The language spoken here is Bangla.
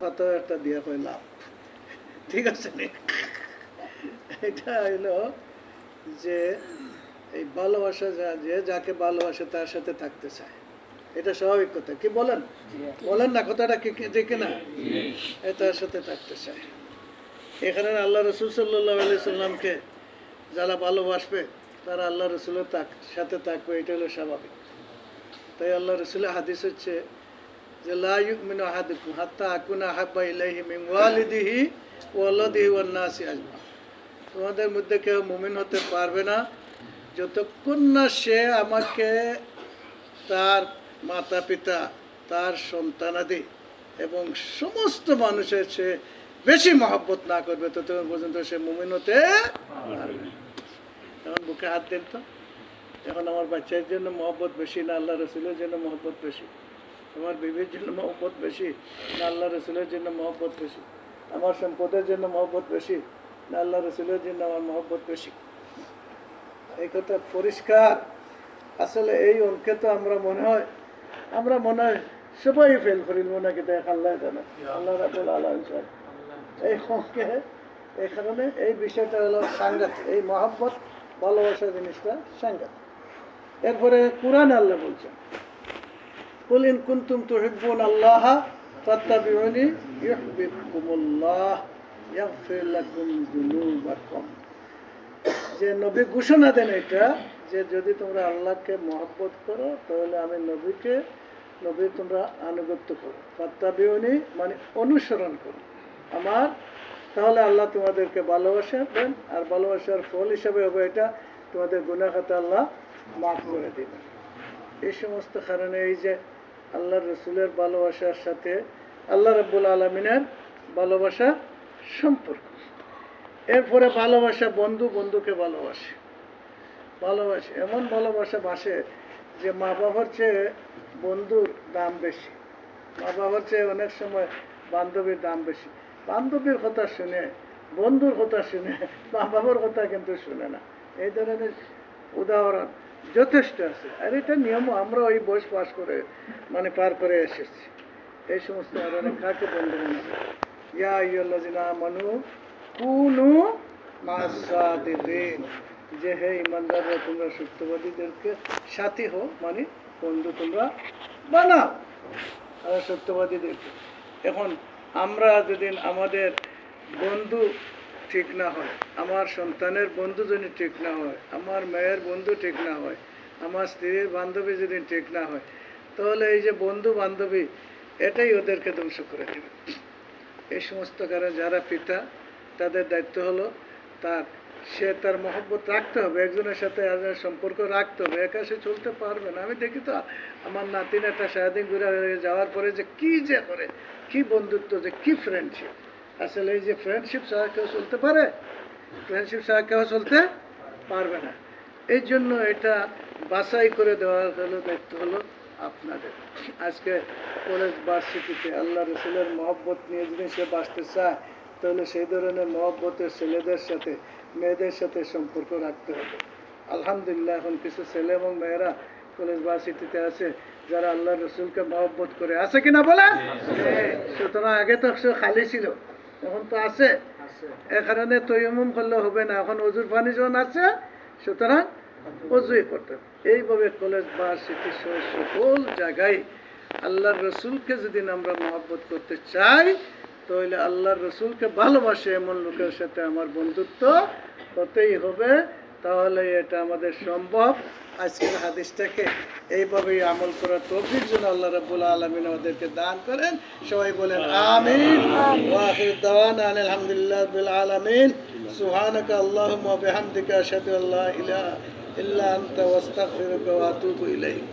একটা লাভ ঠিক আছে এটা যে এই ভালোবাসা যে যাকে ভালোবাসে তার সাথে থাকতে চায়। এটা স্বাভাবিক কথা। কি বলেন? বলেন না, কথাটা কি ঠিক না তার সাথে থাকতে চায়। এখানে আল্লাহ রসুল সাল্লাহ আলি সাল্লামকে যারা ভালোবাসবে, তারা আল্লাহ রসুলের সাথে থাকবে। এটা হলো স্বাভাবিক। তাই আল্লাহ রসুলের হাদিস হচ্ছে যে লা ইউমিনু আহাদুকুম হাত্তা আকুনা হাব্বা ইলাইহি মিন ওয়ালিদিহি ওয়ালাদিহি ওয়ান নাসি আজমা তোমাদের মধ্যে কেউ মুমিন হতে পারবে না। যতক্ষণ না সে আমাকে তার মাতা পিতা তার সন্তানাদি এবং সমস্ত মানুষের সে বেশি মহব্বত না করবে, ততক্ষণ পর্যন্ত সে মুমিন হতে এখন বুকে হাত দেন তো। এখন আমার বাচ্চার জন্য মহব্বত বেশি না, আল্লাহ রসুলের জন্য মহব্বত বেশি। আমার বিবির জন্য মহব্বত বেশি, না আল্লাহ রসুলের জন্য মহব্বত বেশি? আমার সম্পদের জন্য মহব্বত বেশি, না আল্লাহ রসুলের জন্য আমার মহব্বত বেশি? এই কথা পরিষ্কার। আসলে এই অঙ্কে তো আমরা মনে হয়, আমরা মনে হয় সবাই ফেল করি, মনে নাকি দেখ, আল্লাহ জানে। আল্লাহ রাবুল আলম সাহেব এই অঙ্কে, এই কারণে এই বিষয়টা হলো সাংঘাত এই মহাব্বত ভালোবাসা জিনিসটা সাংঘাত এরপরে কোরআন আল্লাহ বলছেন বলেন কুন্তুম তুহিব্বুন আল্লাহ ফাত্তাবিউনি ইউহিব্বুকুমুল্লাহ ইয়াগফির লাকুম যুনুবাকুম যে নবী ঘোষণা দেন এটা, যে যদি তোমরা আল্লাহকে মহব্বত করো, তাহলে আমি নবীকে, নবী তোমরা আনুগত্য করো। ফাত্তাবিউনি মানে অনুসরণ করো। আমার, তাহলে আল্লাহ তোমাদেরকে ভালোবাসা দেন, আর ভালোবাসার ফল হিসাবে হবে এটা তোমাদের গুণাখাতে আল্লাহ মাফ করে দেবেন। এই সমস্ত কারণে এই যে আল্লাহ রসুলের ভালোবাসার সাথে আল্লাহ রব্বুল আলমিনের ভালোবাসা সম্পর্ক। এরপরে ভালোবাসা বন্ধু বন্ধুকে ভালোবাসে। ভালোবাসে, এমন ভালোবাসা বাসে যে মা বাবার চেয়ে বন্ধুর দাম বেশি। মা বাবার চেয়ে অনেক সময় বান্ধবীর দাম বেশি। বান্ধবীর কথা শুনে, বন্ধুর কথা শুনে মা বাবার কথা কিন্তু শুনে না। এই ধরনের উদাহরণ যথেষ্ট আছে। আর এটা নিয়ম আমরা ওই বয়স পাস করে মানে পার করে এসেছি। এই সমস্ত কারণে কাকে বন্ধু মনে ইয়া ইয়ল্লাজিনা মানু কুনু মাসাদিন যে হে ইমানদাররা, তোমরা সত্যবাদীদেরকে সাথী হো মানে বন্ধু তোমরা বানাও। আর সত্যবাদীদেরকে। এখন আমরা যদি আমাদের বন্ধু ঠিক না হয়। আমার সন্তানের বন্ধু যদি ঠিক না হয়, আমার মেয়ের বন্ধু ঠিক না হয়, আমার স্ত্রীর বান্ধবী যদি ঠিক না হয়, তাহলে এই যে বন্ধু বান্ধবী, এটাই ওদেরকে ধ্বংস করে দেবে। এই সমস্ত কারণে যারা পিতা, তাদের দায়িত্ব হলো তার, সে তার মহব্বত রাখতে হবে, একজনের সাথে একজনের সম্পর্ক রাখতে হবে। একা সে চলতে পারবে না। আমি দেখি তো, আমার নাতিন একটা সারাদিন ঘুরে যাওয়ার পরে যে কি যে করে, কি বন্ধুত্ব, যে কি ফ্রেন্ডশিপ আসলে এই যে ফ্রেন্ডশিপ ছাড়া কেউ চলতে পারে? ফ্রেন্ডশিপ ছাড়া কেউ চলতে পারবে না। এই জন্য এটা বাছাই করে দেওয়ার হলো দায়িত্ব হলো আপনাদের। আজকে কলেজ ভার্সিটিতে আল্লাহ রসুলের মহব্বত নিয়ে যদি সে বাঁচতে চায় তাহলে সেই ধরনের মহব্বতের ছেলেদের সাথে মেয়েদের সাথে সম্পর্ক রাখতে হবে। আলহামদুলিল্লাহ এখন কিছু ছেলে এবং মেয়েরা কলেজ ভার্সিটিতে আছে যারা আল্লাহ রসুলকে মহব্বত করে। আছে কিনা বলে সুতরাং আগে তো সে খালি ছিল। এখন তো আছে। এ কারণে তৈমুম করলে হবে না। এখন অজুর পানি যখন আছে সুতরাং অজুই করতে এইভাবে কলেজ ভার্সিটি সহ সকল জায়গায় আল্লাহর রসুলকে যদি আমরা মহব্বত করতে চাই তাহলে আল্লাহর রসুলকে ভালোবাসে এমন লোকের সাথে আমার বন্ধুত্ব হতেই হবে। তাহলে এটা আমাদের সম্ভব। আজকের হাদিসটাকে এইভাবেই আমল করার তৌফিক যেন আল্লাহ রবুল আলামিন আমাদেরকে দান করেন। সবাই বলেন আমিন। ওয়াখির দাওয়ানা আলহামদুলিল্লাহ বিল আলামিন। সুবহানাকা আল্লাহুম্মা ওয়া বিহামদিকা আশহাদু আল্লা ইলাহা ইল্লা আনতা ওয়াস্তাগফিরুকা ওয়া আতুবু ইলাইক।